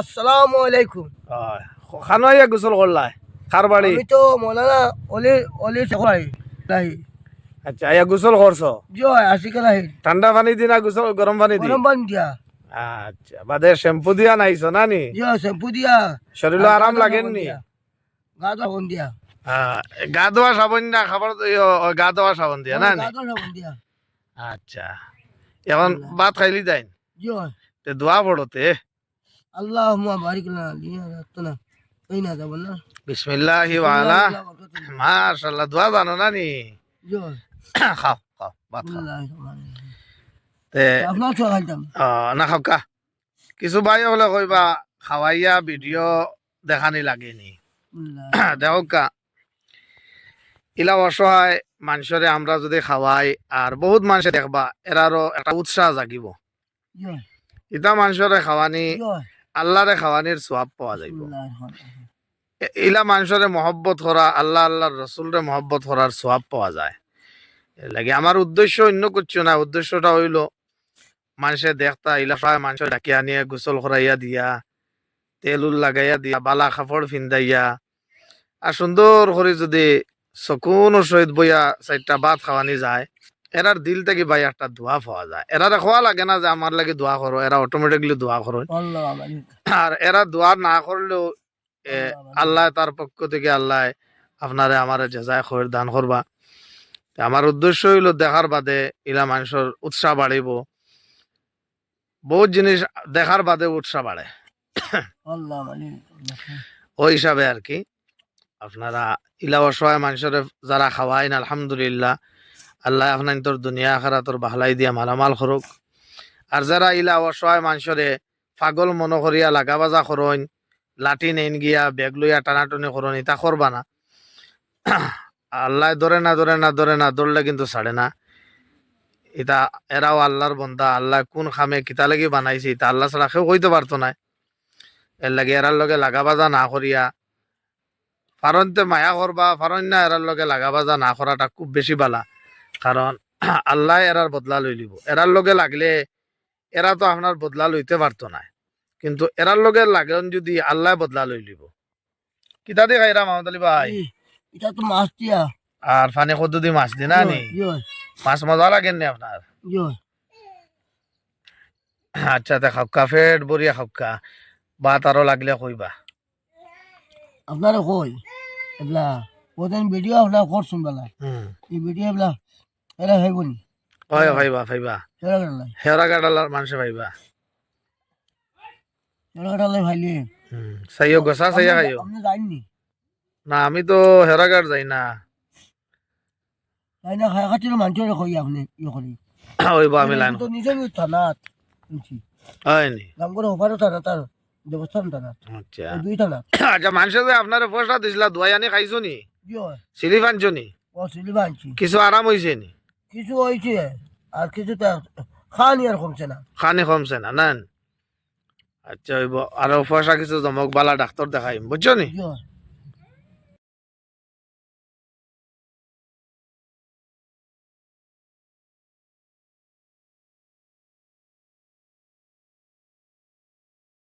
আসসালামু আলাইকুম। খানো ইয়া গোসল করলাই খার বাড়ি। আমি তো মৌলানা অলি অলি শেখাই লাহি আচ্ছা ইয়া গোসল করছ? জয় আশিকা লাহি ঠান্ডা পানি দিনা গোসল গরম পানি দি? গরম পানি দিয়া। আচ্ছা বাদে শ্যাম্পু দিয়া নাইছো না নি? জয় শ্যাম্পু দিয়া। শরীর আরাম লাগেন নি? গা ধোয়া সাবন দিয়া। গা ধোয়া সাবান না খাবার গা ধোয়া সাবান দিয়া না গা ধোয়া সাবন দিয়া। আচ্ছা এখন ভাত খাইলি যাই জয় তে দোয়া পড়তে আল্লাহ বারিক না লিয়া না এই না। যাব ওয়ালা মাশাআল্লাহ দোয়া জানো না নি? খাও খাও ভাত খাও। তে আপনার ছোয়া খাইতাম। অ, না খাওকা কিছু ভাই হলে কইবা খাওয়াইয়া ভিডিও দেখানি লাগেনি। আল্লাহ। দেখা ইলা অসহায় মানুষরে আমরা যদি খাওয়াই আর বহুত মানুষে দেখবা এরারও একটা উৎসাহ জাগিব। ইতা মানুষরে খাওয়ানি আল্লাহরে খাওয়ানির সোয়াব পাওয়া যাইব। ইলা মানুষরে মহব্বত করা আল্লাহ আল্লাহর রসুলরে মহব্বত করার সোয়াব পাওয়া যায় লাগে আমার উদ্দেশ্য অন্য কিছু না উদ্দেশ্যটা হইল মানুষে দেখতা ইলা সবাই মানুষের ডাকিয়া নিয়ে গোসল করাইয়া দিয়া তেল উল লাগাইয়া দিয়া বালা কাপড় ফিন্দাইয়া আর সুন্দর করে যদি সকুন সহিত বইয়া চারটা ভাত খাওয়ানি যায় এরার দিল থেকে ভাই একটা দোয়া পাওয়া যায়। এরারে খোয়া লাগে না যে আমার লাগে দোয়া করো এরা অটোমেটিকলি দোয়া করো। আর এরা দোয়া না করলেও আল্লাহ। তার পক্ষ থেকে আল্লাহ আপনারে আমার জেজায় খয়ের দান করবা আমার উদ্দেশ্য হইল দেখার বাদে ইলা মানুষের উৎসাহ বাড়িব বহুত জিনিস দেখার বাদে উৎসাহ বাড়ে ওই হিসাবে আর কি আপনারা ইলা অসহায় মানুষের যারা খাওয়াইন আলহামদুলিল্লাহ। আল্লাহ আপনার তোর দুনিয়া আখারা তোর বাহলাই দিয়া মালামাল করুক। আর যারা ইলা অসহায় মানুষরে পাগল মনো করিয়া লাগা বাজা করইন লাঠি নেন গিয়া বেগ লইয়া টানাটনি করইন ইতা করবা না। আল্লাহ ধরে না ধরে না ধরে না ধরলে কিন্তু ছাড়ে না। এটা এরাও আল্লাহর বন্ধা আল্লাহ কোন খামে কিতা লাগি বানাইছে, ইতা আল্লাহ ছাড়া কেউ কইতে পারতো না। এর লাগে এরার লগে লাগা বাজা না করিয়া, ফারনতে মায়া করবা ফারন না এরার লগে লাগা বাজা না করাটা খুব বেশি বালা। কারণ আল্লাহ এরার বদলা লই লিব। এরার লগে লাগলে এরা তো আপনার বদলা লইতে পারতো না কিন্তু এরার লগে লাগেন যদি আল্লাহ বদলা লই লিব। কিতা দিয়ে খাইরা মাহমদ আলী ভাই? এটা তো মাছ দিয়া। আর ফানি কদ্দু দি মাছ দি না? নি মাছ মজা লাগেন নি আপনার আচ্ছা তা খাক্কা ফেট বরিয়া খাক্কা ভাত আরও লাগলে কইবা আপনারা কই এবলা ওদের ভিডিও আপনার করছুন বেলা। হুম এই ভিডিও এবলা এরা হইবনি হয় ভাইবা ভাইবা হেরা গাডালার মানুষে ভাইবা এরা কাটালাই ভাইলে। হুম সাইও গোসা সাইয়া খাইও। আপনি যাইননি না আমি তো হেরাগার যাই না। তাই না খাই খাচ্ছিল মানুষের কই আপনি ইয়ে করি ওইব আমি লাইন তো নিজে নিজে থানাত শুনছি হয়নি নাম করে ওপারও থানা তার দেবস্থান থানা। আচ্ছা। দুই থানা। আচ্ছা মানুষে যে আপনার পয়সা দিছিলা দোয়াই আনি খাইছো নি? সিলিপ আনছো নি? ও সিলিবা আনছি কিছু আরাম হয়েছে নি? কিছু হয়েছে আর কিছু তো খানি আর কমছে না। খানি কমছে না না আচ্ছা আরও পয়সা কিছু জমক বালা ডাক্তার দেখাই বুঝছ নি?